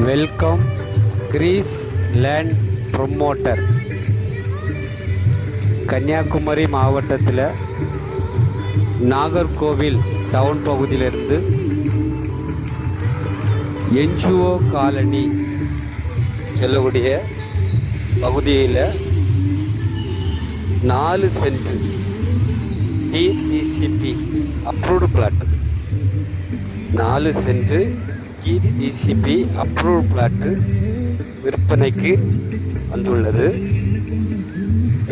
Welcome grace land promoter Kanyakumari மாவட்டத்தில் Nagercoil town பகுதியிலிருந்து NGO colony செல்லக்கூடிய பகுதியில் நாலு சென்ட் டிபிசிபி அப்ரூவ்டு பிளாட் நாலு சென்ட் டிடிசிபி அப்ரூவ் பிளாட்டு விற்பனைக்கு வந்துள்ளது.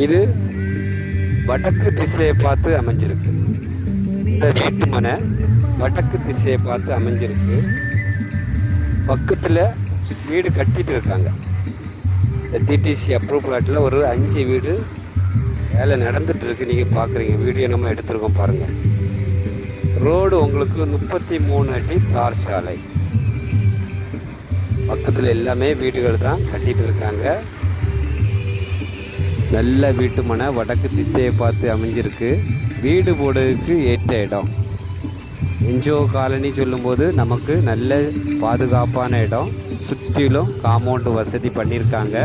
இது வடக்கு திசையை பார்த்து அமைஞ்சிருக்கு. இந்த வீட்டு மனை வடக்கு திசையை பார்த்து அமைஞ்சிருக்கு. பக்கத்தில் வீடு கட்டிட்டு இருக்காங்க. இந்த டிடிசி அப்ரூவ் பிளாட்டில் ஒரு அஞ்சு வீடு வேலை நடந்துட்டு இருக்கு. நீங்கள் பார்க்குறீங்க வீடியோ நம்ம எடுத்துருக்கோம் பாருங்கள் ரோடு உங்களுக்கு முப்பத்தி மூணு அடி தார் சாலை. பக்கத்தில் எல்லாமே வீடுகள் தான் கட்டிட்டு இருக்காங்க. நல்ல வீட்டு மனை வடக்கு திசையை பார்த்து அமைஞ்சிருக்கு. வீடு போடுறதுக்கு ஏற்ற இடம். என்ஜிஓ காலனி சொல்லும்போது நமக்கு நல்ல பாதுகாப்பான இடம். சுற்றிலும் காம்பவுண்டு வசதி பண்ணியிருக்காங்க.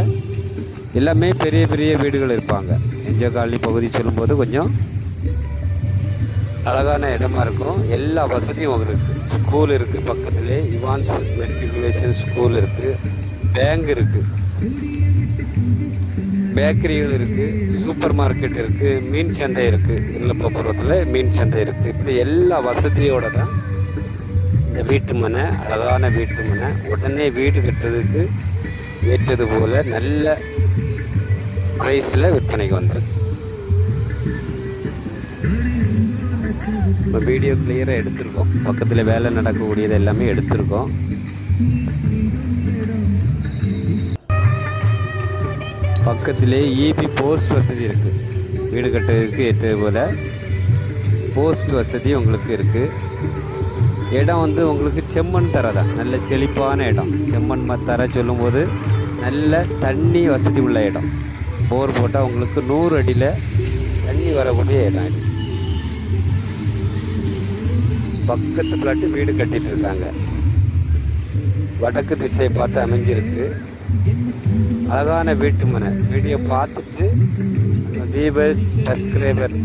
எல்லாமே பெரிய பெரிய வீடுகள் இருப்பாங்க. என்ஜிஓ காலனி பகுதி சொல்லும்போது கொஞ்சம் அழகான இடமா இருக்கும். எல்லா வசதியும் உங்களுக்கு. ஸ்கூல் இருக்குது பக்கத்துலேயே இவான்ஸ் மெட்ரிகுலேஷன் ஸ்கூல் இருக்குது பேங்க் இருக்குது பேக்கரிகள் இருக்குது சூப்பர் மார்க்கெட் இருக்குது மீன் சந்தை இருக்குது இல்லப்பப்புறத்தில் மீன் சந்தை இருக்குது இப்படி எல்லா வசதியோடு தான் இந்த வீட்டு மனை அழகான வீட்டு மனை உடனே வீடு கட்டுறதுக்கு ஏற்றது போல் நல்ல ப்ரைஸில் விற்பனைக்கு வந்துருக்கு. நம்ம வீடியோ கிளியராக எடுத்திருக்கோம். பக்கத்தில் வேலை நடக்கக்கூடியது எல்லாமே எடுத்திருக்கோம். பக்கத்திலே இபி போஸ்ட் வசதி இருக்குது வீடு கட்டுறதுக்கு ஏற்றது போல் போஸ்ட் வசதி உங்களுக்கு இருக்குது இடம் வந்து உங்களுக்கு செம்மண் தர தான் நல்ல செழிப்பான இடம். செம்மண் ம தர சொல்லும்போது நல்ல தண்ணி வசதி உள்ள இடம். போர் போட்டால் உங்களுக்கு நூறு அடியில் தண்ணி வரக்கூடிய இடம் பக்கத்து பிளாட்டு வீடு கட்டிட்டு இருக்காங்க வடக்கு திசையை பார்த்து அமைஞ்சிருக்கு. அழகான வீட்டு மனை. வீடியோ பார்த்துட்டு தீபஸ் சப்ஸ்கிரைபர்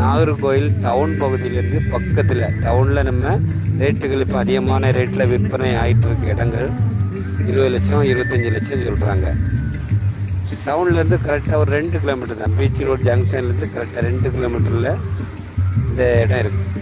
நாகர்கோயில் டவுன் பகுதியிலேருந்து பக்கத்தில். டவுனில் நம்ம ரேட்டுகள் இப்போ அதிகமான ரேட்டில் விற்பனை ஆகிட்டு இருக்க இடங்கள் இருபது லட்சம் இருபத்தஞ்சி லட்சம் சொல்கிறாங்க டவுன்லேருந்து கரெக்டாக ஒரு ரெண்டு கிலோமீட்டர் தான். பீச் ரோட் ஜங்ஷன்லேருந்து கரெக்டாக ரெண்டு கிலோமீட்டரில் இந்த இடம் இருக்குது